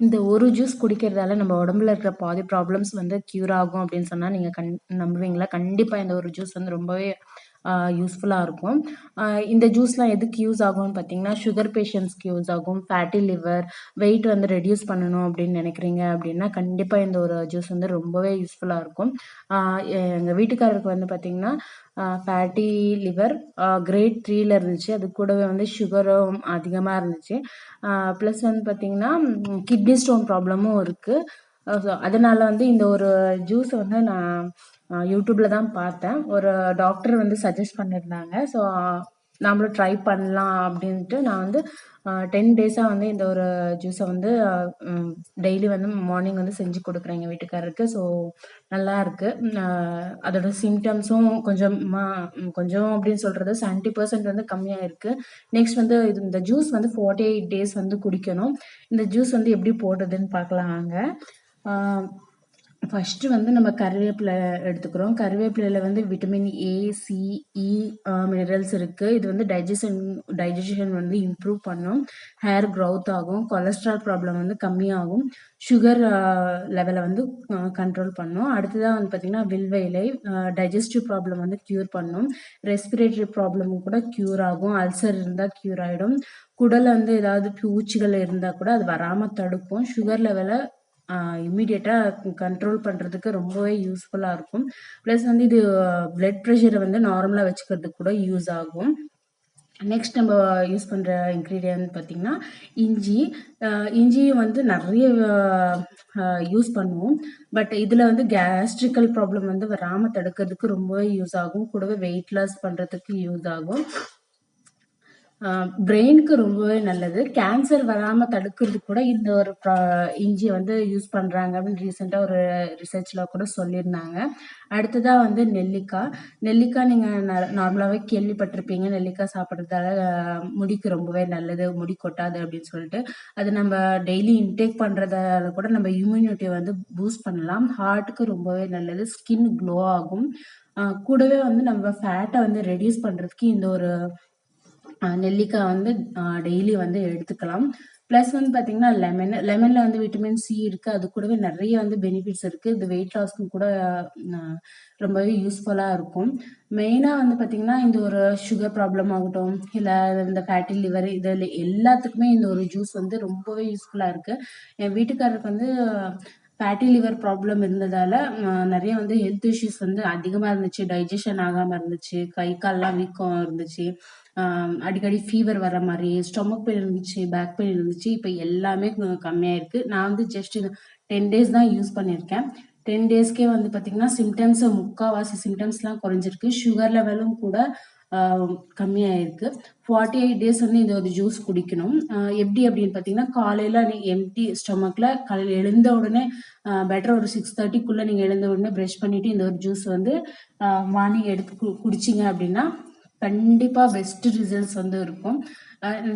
இந்த ஒரு ஜூஸ் குடிக்கிறதால நம்ம உடம்புல இருக்கிற பாதி ப்ராப்ளம்ஸ் வந்து க்யூர் ஆகும் அப்படின்னு சொன்னால் நீங்கள் கண் நம்புவீங்களா? கண்டிப்பாக இந்த ஒரு ஜூஸ் வந்து ரொம்பவே யூஸ்ஃபுல்லாக இருக்கும். இந்த ஜூஸ்லாம் எதுக்கு யூஸ் ஆகும்னு பார்த்தீங்கன்னா சுகர் பேஷண்ட்ஸ்க்கு யூஸ் ஆகும். ஃபேட்டி லிவர் வெயிட் வந்து ரெடியூஸ் பண்ணணும் அப்படின்னு நினைக்கிறீங்க அப்படின்னா கண்டிப்பாக இந்த ஒரு ஜூஸ் வந்து ரொம்பவே யூஸ்ஃபுல்லாக இருக்கும். எங்கள் வீட்டுக்காரருக்கு வந்து பார்த்திங்கன்னா ஃபேட்டி லிவர் கிரேட் த்ரீல இருந்துச்சு. அது கூடவே வந்து சுகரும் அதிகமாக இருந்துச்சு. ப்ளஸ் வந்து பார்த்திங்கன்னா கிட்னி ஸ்டோன் ப்ராப்ளமும் இருக்குது ஸோ அதனால் வந்து இந்த ஒரு ஜூஸை வந்து நான் யூடியூப்பில் தான் பார்த்தேன். ஒரு டாக்டர் வந்து சஜஸ்ட் பண்ணியிருந்தாங்க ஸோ நாமளும் ட்ரை பண்ணலாம் அப்படின்ட்டு நான் வந்து டென் டேஸாக வந்து இந்த ஒரு ஜூஸை வந்து டெய்லி வந்து மார்னிங் வந்து செஞ்சு கொடுக்குறேன் எங்கள் வீட்டுக்காரருக்கு. ஸோ நல்லா இருக்குது அதோட சிம்டம்ஸும் கொஞ்சமாக கொஞ்சம் அப்படின்னு சொல்கிறது செவன்ட்டி பர்சன்ட் வந்து கம்மியாக இருக்குது நெக்ஸ்ட் வந்து இது இந்த ஜூஸ் வந்து ஃபார்ட்டி எயிட் டேஸ் வந்து குடிக்கணும். இந்த ஜூஸ் வந்து எப்படி போடுறதுன்னு பார்க்கலாம் ஃபஸ்ட்டு வந்து நம்ம கருவேப்பிலை எடுத்துக்கிறோம். கருவேப்பிலையில் வந்து vitamin A C E minerals இருக்குது இது வந்து டைஜஷன் டைஜஷன் வந்து இம்ப்ரூவ் பண்ணும். ஹேர் க்ரௌத் ஆகும். கொலஸ்ட்ரால் ப்ராப்ளம் வந்து கம்மியாகும். சுகர் லெவலை வந்து கண்ட்ரோல் பண்ணும். அடுத்ததாக வந்து பார்த்திங்கன்னா வில்வ இலை டைஜஸ்டிவ் ப்ராப்ளம் வந்து க்யூர் பண்ணும். ரெஸ்பிரேட்டரி ப்ராப்ளம் கூட க்யூர் ஆகும். அல்சர் இருந்தால் க்யூர் ஆகிடும் குடலில் வந்து ஏதாவது பூச்சிகள் இருந்தால் கூட அது வராமல் தடுக்கும். சுகர் லெவலை இம்மிடியேட்டாக கண்ட்ரோல் பண்ணுறதுக்கு ரொம்பவே யூஸ்ஃபுல்லாக இருக்கும். ப்ளஸ் வந்து இது பிளட் ப்ரெஷரை வந்து நார்மலாக வச்சுக்கிறதுக்கு கூட யூஸ் ஆகும். நெக்ஸ்ட் நம்ம யூஸ் பண்ணுற இன்க்ரீடியன்ட் பார்த்திங்கன்னா இஞ்சி. இஞ்சியும் வந்து நிறைய யூஸ் பண்ணுவோம். பட் இதில் வந்து கேஸ்ட்ரிக்கல் ப்ராப்ளம் வந்து வராமல் தடுக்கிறதுக்கு ரொம்பவே யூஸ் ஆகும். கூடவே வெயிட் லாஸ் பண்ணுறதுக்கு யூஸ் ஆகும். பிரெயினுக்கு ரொம்பவே நல்லது. கேன்சர் வராமல் தடுக்கிறது கூட இந்த ஒரு இஞ்சி வந்து யூஸ் பண்ணுறாங்க அப்படின்னு ரீசெண்டாக ஒரு ரிசர்ச்சில் கூட சொல்லியிருந்தாங்க. அடுத்ததாக வந்து நெல்லிக்காய் நெல்லிக்காய் நீங்கள் நார்மலாகவே கேள்விப்பட்டிருப்பீங்க. நெல்லிக்காய் சாப்பிட்றதால முடிக்கு ரொம்பவே நல்லது முடி கொட்டாது அப்படின்னு சொல்லிட்டு. அது நம்ம டெய்லி இன்டேக் பண்ணுறதால கூட நம்ம இம்யூனிட்டியை வந்து பூஸ்ட் பண்ணலாம். ஹார்ட்டுக்கு ரொம்பவே நல்லது. ஸ்கின் க்ளோ ஆகும். கூடவே வந்து நம்ம ஃபேட்டை வந்து ரெடியூஸ் பண்ணுறதுக்கு இந்த ஒரு நெல்லிக்காய் வந்து டெய்லி வந்து எடுத்துக்கலாம். ப்ளஸ் வந்து பார்த்தீங்கன்னா லெமன் லெமனில் வந்து விட்டமின் சி இருக்குது அது கூடவே நிறைய வந்து பெனிஃபிட்ஸ் இருக்குது இது வெயிட் லாஸ்க்கும் கூட ரொம்பவே யூஸ்ஃபுல்லாக இருக்கும். மெயினாக வந்து பார்த்திங்கன்னா இந்த ஒரு சுகர் ப்ராப்ளம் ஆகட்டும் இல்லை இந்த ஃபேட்டி லிவர் இதில் எல்லாத்துக்குமே இந்த ஒரு ஜூஸ் வந்து ரொம்பவே யூஸ்ஃபுல்லாக இருக்குது என் வீட்டுக்காரருக்கு வந்து ஃபேட்டி லிவர் ப்ராப்ளம் இருந்ததால் நிறைய வந்து ஹெல்த் இஷ்யூஸ் வந்து அதிகமாக இருந்துச்சு. டைஜஷன் ஆகாமல் இருந்துச்சு. கை கால்லாம் வீக்கம் இருந்துச்சு. அடிக்கடி ஃபீவர் வர மாதிரி ஸ்டொமக் பெயின் இருந்துச்சு பேக் பெயின் இருந்துச்சு. இப்போ எல்லாமே கம்மியாக இருக்குது நான் வந்து ஜஸ்ட் டென் டேஸ் தான் யூஸ் பண்ணியிருக்கேன். டென் டேஸ்க்கே வந்து பார்த்தீங்கன்னா சிம்டம்ஸ் முக்கால்வாசி சிம்டம்ஸ்லாம் குறைஞ்சிருக்கு. சுகர் லெவலும் கூட கம்மியாயிருக்கு. ஃபார்ட்டி எயிட் டேஸ் வந்து இந்த ஒரு ஜூஸ் குடிக்கணும். எப்படி அப்படின்னு பார்த்தீங்கன்னா காலையில் நீங்கள் எம்டி ஸ்டொமக்கில் காலையில் எழுந்த உடனே பெட்டர் ஒரு சிக்ஸ் தேர்ட்டிக்குள்ளே நீங்கள் எழுந்த உடனே ப்ரஷ் பண்ணிவிட்டு இந்த ஒரு ஜூஸ் வந்து மார்னிங் எடுத்து குடிச்சிங்க அப்படின்னா கண்டிப்பாக பெஸ்ட் ரிசல்ட்ஸ் வந்து இருக்கும்.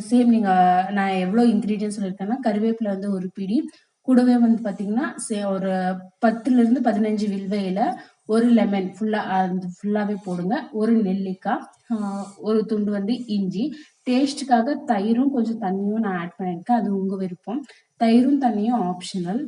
சேம் நீங்கள் நான் எவ்வளோ இன்க்ரீடியன்ஸ் சொல்லியிருக்கேன்னா கருவேப்பிலை வந்து ஒரு பிடி கூடவே வந்து பாத்தீங்கன்னா சே ஒரு பத்துலேருந்து பதினஞ்சு வில்வையில ஒரு லெமன் ஃபுல்லாக அந்த ஃபுல்லாகவே போடுங்க. ஒரு நெல்லிக்காய் ஒரு துண்டு வந்து இஞ்சி. டேஸ்ட்டுக்காக தயிரும் கொஞ்சம் தண்ணியும் நான் ஆட் பண்ணியிருக்கேன். அது உங்கள் விருப்பம். தயிரும் தண்ணியும் ஆப்ஷனல்